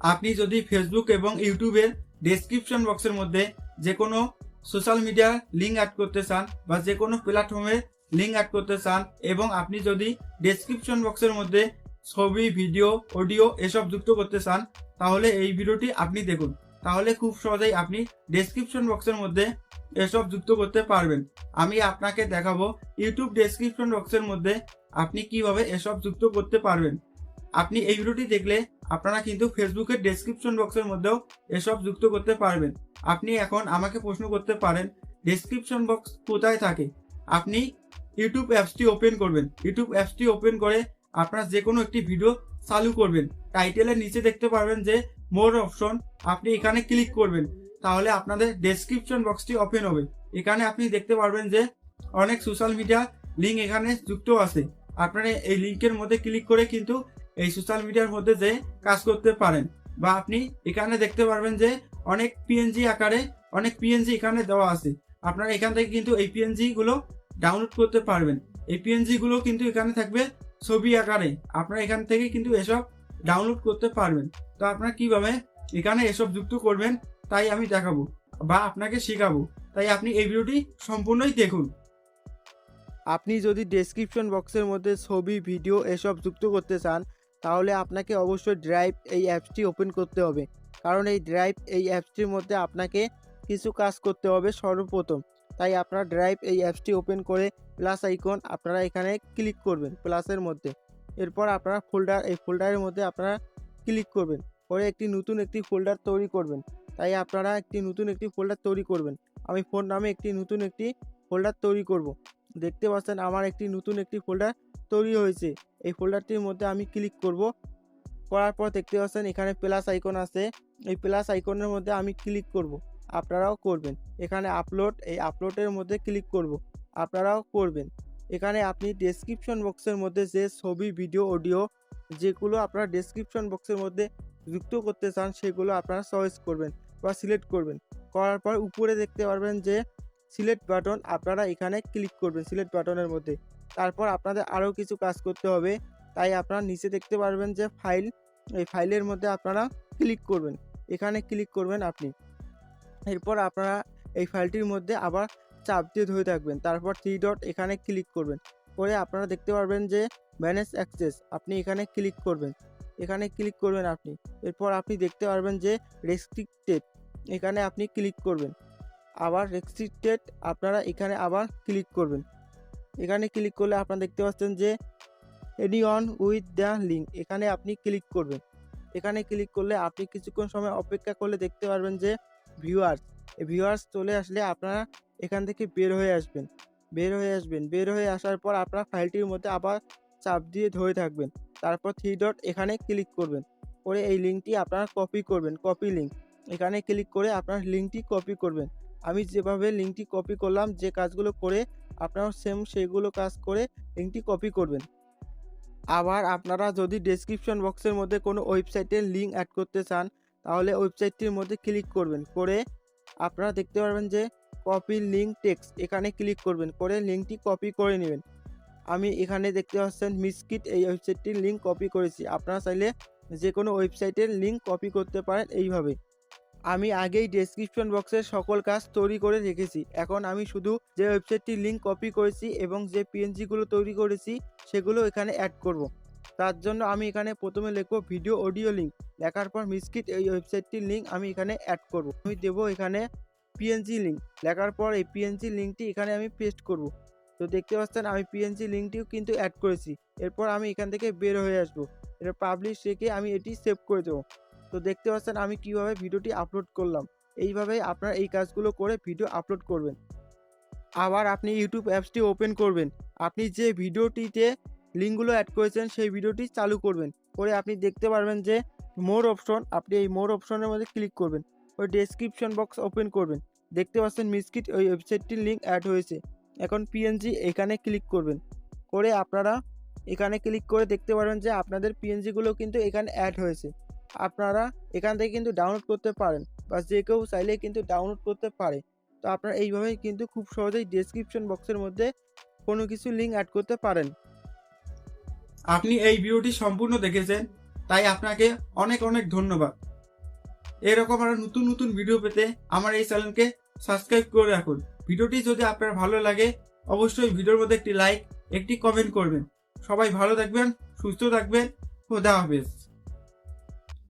আপনি যদি ফেসবুক এবং ইউটিউবের ডেসক্রিপশন বক্সের মধ্যে যে কোনো সোশ্যাল মিডিয়ার লিঙ্ক অ্যাড করতে চান বা যে কোনো প্ল্যাটফর্মের লিঙ্ক অ্যাড করতে চান এবং আপনি যদি ডেসক্রিপশন বক্সের মধ্যে ছবি ভিডিও অডিও এসব যুক্ত করতে চান, তাহলে এই ভিডিওটি আপনি দেখুন। তাহলে খুব সহজেই আপনি ডেসক্রিপশন বক্সের মধ্যে এসব যুক্ত করতে পারবেন। আমি আপনাকে দেখাবো ইউটিউব ডেসক্রিপশন বক্সের মধ্যে আপনি কীভাবে এসব যুক্ত করতে পারবেন। আপনি এই ভিডিওটি দেখলে আপনারা কিন্তু ফেসবুকের ডেসক্রিপশন বক্সের মধ্যেও এসব যুক্ত করতে পারবেন। আপনি এখন আমাকে প্রশ্ন করতে পারেন ডেসক্রিপশন বক্স কোথায় থাকে? আপনি ইউটিউব অ্যাপসটি ওপেন করবেন। ইউটিউব অ্যাপসটি ওপেন করে আপনারা যে কোনো একটি ভিডিও চালু করবেন। টাইটেলের নিচে দেখতে পারবেন যে মোর অপশন আপনি এখানে ক্লিক করবেন। তাহলে আপনাদের ডেসক্রিপশন বক্সটি ওপেন হবে। এখানে আপনি দেখতে পারবেন যে অনেক সোশ্যাল মিডিয়া লিঙ্ক এখানে যুক্ত আছে। আপনারা এই লিঙ্কের মধ্যে ক্লিক করে কিন্তু এই সোশ্যাল মিডিয়ার মধ্যে যে কাজ করতে পারেন বা আপনি এখানে দেখতে পারবেন যে অনেক পিএনজি আকারে অনেক পিএনজি এখানে দেওয়া আছে। আপনারা এখান থেকে কিন্তু এই পিএনজি গুলো ডাউনলোড করতে পারবেন। এই পিএনজি গুলো কিন্তু এখানে থাকবে ছবি আকারে। আপনারা এখান থেকে কিন্তু এসব ডাউনলোড করতে পারবেন। তো আপনারা কীভাবে এখানে এসব যুক্ত করবেন তাই আমি দেখাবো বা আপনাকে শেখাবো। তাই আপনি এই ভিডিওটি সম্পূর্ণই দেখুন। আপনি যদি ডেসক্রিপশন বক্সের মধ্যে ছবি ভিডিও এসব যুক্ত করতে চান তাহলে আপনাকে অবশ্যই ড্রাইভ এই অ্যাপসটি ওপেন করতে হবে। কারণ এই ড্রাইভ এই অ্যাপসটির মধ্যে আপনাকে কিছু কাজ করতে হবে সর্বপ্রথম। তাই আপনার ড্রাইভ এই অ্যাপসটি ওপেন করে প্লাস আইকন আপনারা এখানে ক্লিক করবেন প্লাসের মধ্যে। এরপর আপনারা ফোল্ডার এই ফোল্ডারের মধ্যে আপনারা ক্লিক করবেন। করে একটি নতুন একটি ফোল্ডার তৈরি করবেন। তাই আপনারা একটি নতুন একটি ফোল্ডার তৈরি করবেন। আমি ফোন নামে একটি নতুন একটি ফোল্ডার তৈরি করব। দেখতে পাচ্ছেন আমার একটি নতুন একটি ফোল্ডার তৈরি হয়েছে। এই ফোল্ডারটির মধ্যে আমি ক্লিক করব। করার পর দেখতে পাচ্ছেন এখানে প্লাস আইকন আছে। এই প্লাস আইকনের মধ্যে আমি ক্লিক করব। আপনারাও করবেন। এখানে আপলোড এই আপলোডের মধ্যে ক্লিক করব। আপনারাও করবেন। এখানে আপনি ডেসক্রিপশন বক্সের মধ্যে যে ছবি ভিডিও অডিও যেগুলো আপনারা ডেসক্রিপশন বক্সের মধ্যে যুক্ত করতে চান, সেগুলো আপনারা চয়েস করবেন বা সিলেক্ট করবেন। করার পর উপরে দেখতে পারবেন যে সিলেক্ট বাটন আপনারা এখানে ক্লিক করবেন সিলেক্ট বাটনের মধ্যে। তারপর আপনাদের আরও কিছু কাজ করতে হবে। তাই আপনারা নিচে দেখতে পারবেন যে ফাইল, এই ফাইলের মধ্যে আপনারা ক্লিক করবেন। এখানে ক্লিক করবেন আপনি। এরপর আপনারা এই ফাইলটির মধ্যে আবার চাপ দিয়ে ধরে থাকবেন। তারপর থ্রি ডট এখানে ক্লিক করবেন। করে আপনারা দেখতে পারবেন যে ম্যানেজ অ্যাক্সেস, আপনি এখানে ক্লিক করবেন। এখানে ক্লিক করবেন আপনি। এরপর আপনি দেখতে পারবেন যে রেস্ট্রিক্টেড, এখানে আপনি ক্লিক করবেন। আবার রেস্ট্রিক্টেড, আপনারা এখানে আবার ক্লিক করবেন। এখানে ক্লিক করলে আপনারা দেখতে পাচ্ছেন যে anyone with the link এখানে আপনি ক্লিক করবেন। এখানে ক্লিক করলে আপনি কিছুক্ষণ সময় অপেক্ষা করলে দেখতে পারবেন যে ভিউয়ার্স ভিউয়ার্স চলে আসলে আপনারা এখান থেকে বের হয়ে আসবেন, বের হয়ে আসবেন, বের হয়ে আসার পর আপনার ফাইলটির মধ্যে আবার চাপ দিয়ে ধরে থাকবেন। তারপর থ্রি ডট এখানে ক্লিক করবেন, করে এই লিঙ্কটি আপনারা কপি করবেন কপি লিঙ্ক এখানে ক্লিক করে আপনার লিঙ্কটি কপি করবেন। আমি যেভাবে লিঙ্কটি কপি করলাম, যে কাজগুলো করে আপনারাও সেম সেইগুলো কাজ করে লিঙ্কটি কপি করবেন। আবার আপনারা যদি ডেসক্রিপশন বক্সের মধ্যে কোনো ওয়েবসাইটের লিঙ্ক অ্যাড করতে চান, তাহলে ওয়েবসাইটটির মধ্যে ক্লিক করবেন। করে আপনারা দেখতে পারবেন যে কপি লিঙ্ক টেক্সট এখানে ক্লিক করবেন। করে লিঙ্কটি কপি করে নেবেন। আমি এখানে দেখতে পাচ্ছেন মিসকিট এই ওয়েবসাইটটির লিঙ্ক কপি করেছি। আপনারা চাইলে যে কোনো ওয়েবসাইটের লিঙ্ক কপি করতে পারেন এইভাবে। আমি আগেই ডেসক্রিপশন বক্সের সকল কাজ তৈরি করে রেখেছি এখন আমি শুধু যে ওয়েবসাইটটির লিঙ্ক কপি করেছি এবং যে পিএনজিগুলো তৈরি করেছি, সেগুলো এখানে অ্যাড করব। তার জন্য আমি এখানে প্রথমে লিখব ভিডিও অডিও লিঙ্ক লেখার পর মিসকিট এই ওয়েবসাইটটির লিঙ্ক আমি এখানে অ্যাড করব। আমি দেবো এখানে পিএনজি লিঙ্ক লেখার পর এই পিএনজি লিঙ্কটি এখানে আমি পেস্ট করব। তো দেখতে পাচ্ছেন আমি পিএনজি লিঙ্কটিও কিন্তু অ্যাড করেছি এরপর আমি এখান থেকে বের হয়ে আসব এটা পাবলিশ রেখে আমি এটি সেভ করে দেবো তো দেখতে পাচ্ছেন আমি কীভাবে ভিডিওটি আপলোড করলাম। এইভাবেই আপনারা এই কাজগুলো করে ভিডিও আপলোড করবেন। আবার আপনি ইউটিউব অ্যাপসটি ওপেন করবেন। আপনি যে ভিডিওটিতে লিঙ্কগুলো অ্যাড করেছেন, সেই ভিডিওটি চালু করবেন। করে আপনি দেখতে পারবেন যে মোর অপশন আপনি এই মোর অপশনের মধ্যে ক্লিক করবেন। ওই ডেসক্রিপশন বক্স ওপেন করবেন। দেখতে পাচ্ছেন মিসকিট ওই ওয়েবসাইটটির লিঙ্ক অ্যাড হয়েছে। এখন পিএনজি এখানে ক্লিক করবেন। করে আপনারা এখানে ক্লিক করে দেখতে পারবেন যে আপনাদের পিএনজিগুলো কিন্তু এখানে অ্যাড হয়েছে। আপনারা এখান থেকে কিন্তু ডাউনলোড করতে পারেন বা যে কেউ চাইলে কিন্তু ডাউনলোড করতে পারে। তো আপনারা এইভাবেই কিন্তু খুব সহজেই ডেসক্রিপশন বক্সের মধ্যে কোনো কিছু লিঙ্ক অ্যাড করতে পারেন। আপনি এই ভিডিওটি সম্পূর্ণ দেখেছেন, তাই আপনাকে অনেক অনেক ধন্যবাদ। এরকম আরও নতুন নতুন ভিডিও পেতে আমার এই চ্যানেলকে সাবস্ক্রাইব করে রাখুন। ভিডিওটি যদি আপনার ভালো লাগে, অবশ্যই ভিডিওর মধ্যে একটি লাইক একটি কমেন্ট করবেন। সবাই ভালো থাকবেন, সুস্থ থাকবেন, খোদা হাফেজ।